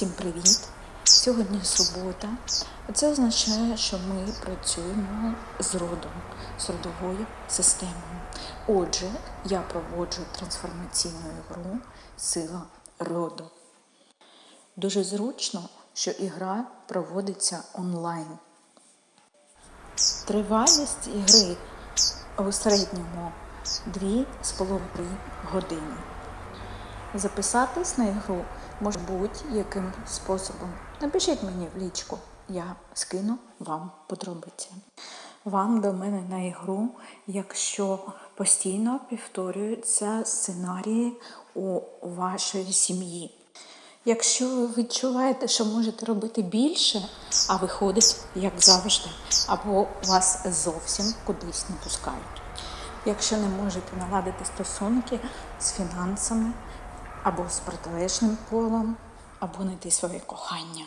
Всім привіт! Сьогодні субота. Це означає, що ми працюємо з родом, з родовою системою. Отже, я проводжу трансформаційну ігру Сила роду. Дуже зручно, що ігра проводиться онлайн. Тривалість ігри у середньому 2,5 години. Записатись на ігру може будь-яким способом. Напишіть мені в лічку, я скину вам подробиці. Вам до мене на ігру, якщо постійно повторюються сценарії у вашої сім'ї. Якщо ви відчуваєте, що можете робити більше, а виходить, як завжди, або вас зовсім кудись не пускають. Якщо не можете наладити стосунки з фінансами, або з протилежним полом, або знайти своє кохання.